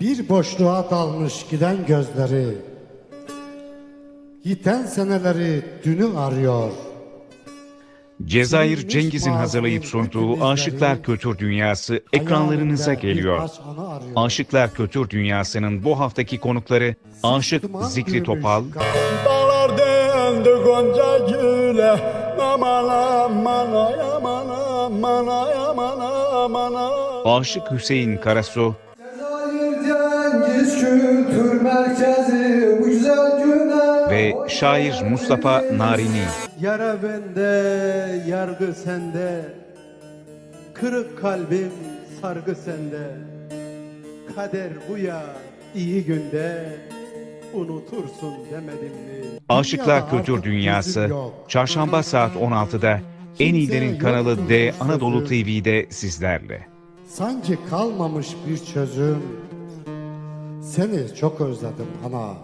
Bir boşluğa dalmış giden gözleri Yiten seneleri dünü arıyor. Cezayir Cengiz'in hazırlayıp sunduğu Aşıklar Kültür Dünyası ekranlarınıza geliyor. Aşıklar Kültür Dünyası'nın bu haftaki konukları Aşık Zikri Topal, Dağlar döndü gonca güle Aman aman ay aman aman ay aman aman ay Aşık Hüseyin Karasu, Kültür Merkezi bu güzel güne ve şair Mustafa Narini. Yara bende, yargı sende. Kırık kalbim, sargı sende. Kader bu ya, iyi günde. Unutursun demedim mi? Aşıklar Kültür Dünyası, çarşamba saat 16'da en iyilerin kanalı D Anadolu TV'de sizlerle. Sanki kalmamış bir çözüm. Seni çok özledim ana